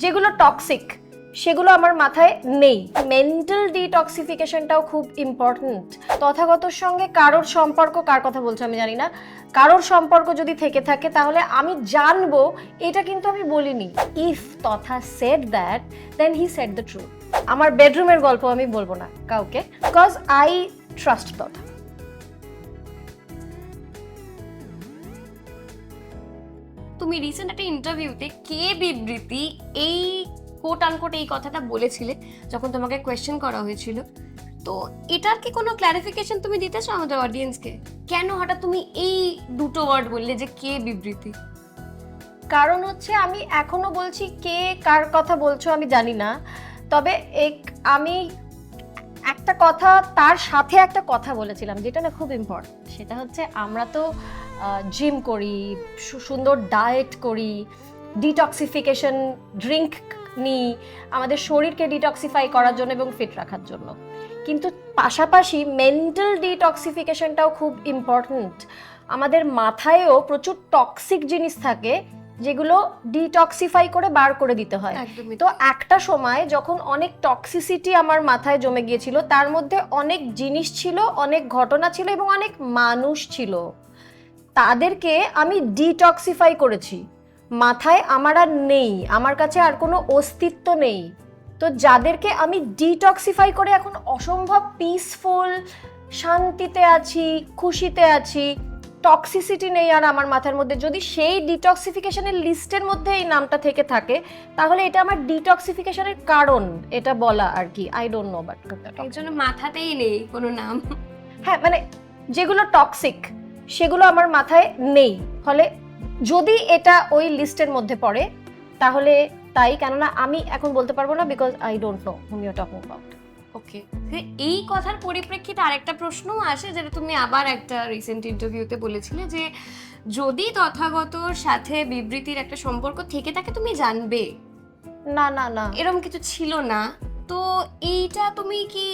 যেগুলো টক্সিক সেগুলো আমার মাথায় নেই। মেন্টাল ডিটক্সিফিকেশনটাও খুব ইম্পর্ট্যান্ট তথাগতর সঙ্গে কারোর সম্পর্ক কার কথা বলছে আমি জানি না। কারোর সম্পর্ক যদি থেকে থাকে, তাহলে আমি জানব, এটা কিন্তু আমি বলিনি। If Tatha said that then he said the truth আমার বেডরুমের গল্প আমি বলব না কাউকে বিকজ আই ট্রাস্ট তথা। তুমি রিসেন্ট একটা ইন্টারভিউতে কে বিবৃতি এই কোট আনকোট এই কথাটা বলেছিলে যখন তোমাকে কোয়েশ্চেন করা হয়েছিল? তো এটার কি কোনো ক্ল্যারিফিকেশন তুমি দিতে চাও আমাদের অডিয়েন্সকে কেন হঠাৎ তুমি এই দুটো ওয়ার্ড বললে যে কে বিবৃতি? কারণ হচ্ছে আমি এখনও বলছি কে কার কথা বলছো আমি জানি না। তবে এক, আমি একটা কথা, তার সাথে একটা কথা বলেছিলাম, যেটা না খুব ইম্পর্টেন্ট সেটা হচ্ছে, আমরা তো জিম করি সুন্দর ডায়েট করি ডিটক্সিফিকেশন ড্রিঙ্ক নিই, আমাদের শরীরকে ডিটক্সিফাই করার জন্য এবং ফিট রাখার জন্য। কিন্তু পাশাপাশি মেন্টাল ডিটক্সিফিকেশনটাও খুব ইম্পর্ট্যান্ট আমাদের মাথায়ও প্রচুর টক্সিক জিনিস থাকে যেগুলো ডিটক্সিফাই করে বার করে দিতে হয়। তো একটা সময় যখন অনেক টক্সিসিটি আমার মাথায় জমে গিয়েছিল তার মধ্যে অনেক জিনিস ছিল অনেক ঘটনা ছিল এবং অনেক মানুষ ছিল। তাদেরকে আমি ডিটক্সিফাই করেছি। মাথায় আমার আর নেই আমার কাছে আর কোনো অস্তিত্ব নেই। তো যাদেরকে আমি ডিটক্সিফাই করে এখন অসম্ভব পিসফুল শান্তিতে আছি খুশিতে আছি টক্সিসিটি নেই আর আমার মাথার মধ্যে। যদি সেই ডিটক্সিফিকেশনের লিস্টের মধ্যে এই নামটা থেকে থাকে তাহলে এটা আমার ডিটক্সিফিকেশনের কারণ এটা বলা আর কি। আই ডোন্ট নো বাট একজনের মাথাতেই নেই কোনো নাম। হ্যাঁ মানে যেগুলো টক্সিক সেগুলো আমার মাথায় নেই। ফলে যদি এটা ওই লিস্টের মধ্যে পড়ে তাহলে তাই। কেননা আমি এখন বলতে পারব না because I don't know whom you talking about okay এই কথার পরিপ্রেক্ষিতে আরেকটা প্রশ্নও আসে যেটা তুমি আবার একটা রিসেন্ট ইন্টারভিউতে বলেছিলে যে যদি তথাগতর সাথে বিবৃতির একটা সম্পর্ক থেকে থাকে তুমি জানবে। না না না। এরকম কিছু ছিল না। তো এইটা তুমি কি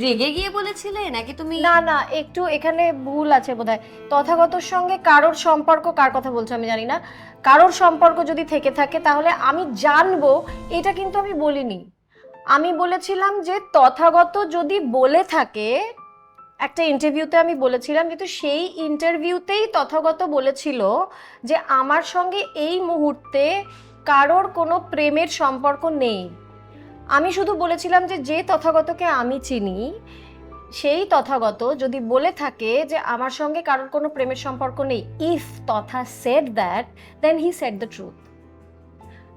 রেগে গিয়ে বলেছিলে নাকি তুমি না না একটু এখানে ভুল আছে বোধহয়। তথাগতর সঙ্গে কারোর সম্পর্ক কার কথা বলছো আমি জানি না। কারোর সম্পর্ক যদি থেকে থাকে তাহলে আমি জানব এটা কিন্তু আমি বলিনি। আমি বলেছিলাম যে তথাগত যদি বলে থাকে, একটা ইন্টারভিউতে আমি বলেছিলাম, কিন্তু সেই ইন্টারভিউতেই তথাগত বলেছিল যে আমার সঙ্গে এই মুহূর্তে কারোর কোনো প্রেমের সম্পর্ক নেই। আমি শুধু বলেছিলাম যে যে তথাগতকে আমি চিনি, সেই তথাগত যদি বলে থাকে যে আমার সঙ্গে কারোর কোনো প্রেমের সম্পর্ক নেই if Tatha said that then he said the truth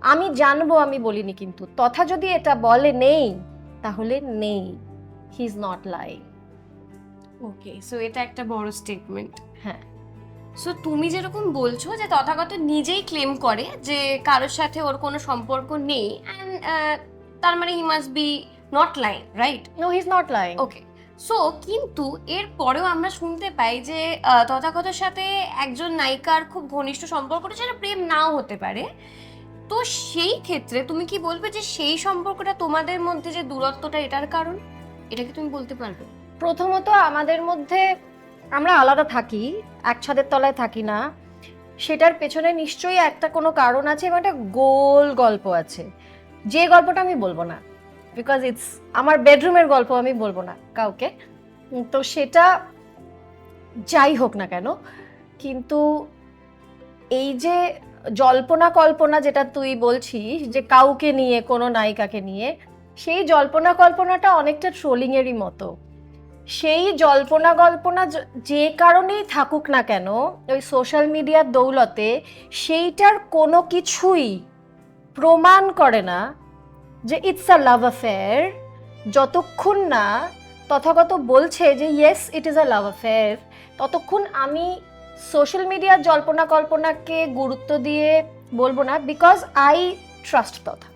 আমি জানব আমি বলিনি কিন্তু। তথা যদি এটা বলে নেই তাহলে নেই। He is not lie okay so এটা একটা বড় স্টেটমেন্ট হ্যাঁ। সো তুমি যেরকম বলছো যে তথাগত নিজেই ক্লেম করে যে কারোর সাথে ওর কোনো সম্পর্ক নেই অ্যান্ড তার মানে he must be not lying right no he is not lie okay so কিন্তু এর পরেও আমরা শুনতে পাই যে তথাগতর সাথে একজন নায়িকার খুব ঘনিষ্ঠ সম্পর্ক যেটা প্রেম নাও হতে পারে। তো সেই ক্ষেত্রে তুমি কি বলবে যে সেই সম্পর্কটা তোমাদের মধ্যে যে দূরত্বটা এটার কারণ? এটা কি তুমি বলতে পারবে? প্রথমত আমাদের মধ্যে আমরা আলাদা থাকি এক ছাদের তলায় থাকি না। সেটার পেছনে নিশ্চয়ই একটা কোনো কারণ আছে এবং একটা গোল গল্প আছে। যে গল্পটা আমি বলব না বিকজ ইটস আমার বেডরুমের গল্প আমি বলব না কাউকে। তো সেটা যাই হোক না কেন, কিন্তু এই যে জল্পনা কল্পনা যেটা তুই বলছিস, যে কাউকে নিয়ে, কোনো নায়িকাকে নিয়ে, সেই জল্পনা কল্পনাটা অনেকটা ট্রোলিংয়েরই মতো। সেই জল্পনা কল্পনা যে কারণেই থাকুক না কেন, ওই সোশ্যাল মিডিয়ার দৌলতে সেইটার কোনো কিছুই প্রমাণ করে না যে ইটস আ লাভ অ্যাফেয়ার যতক্ষণ না তথাগত বলছে যে yes it is a love affair ততক্ষণ আমি সোশ্যাল মিডিয়ার জল্পনা কল্পনাকে গুরুত্ব দিয়ে বলব না বিকজ আই ট্রাস্ট তথা।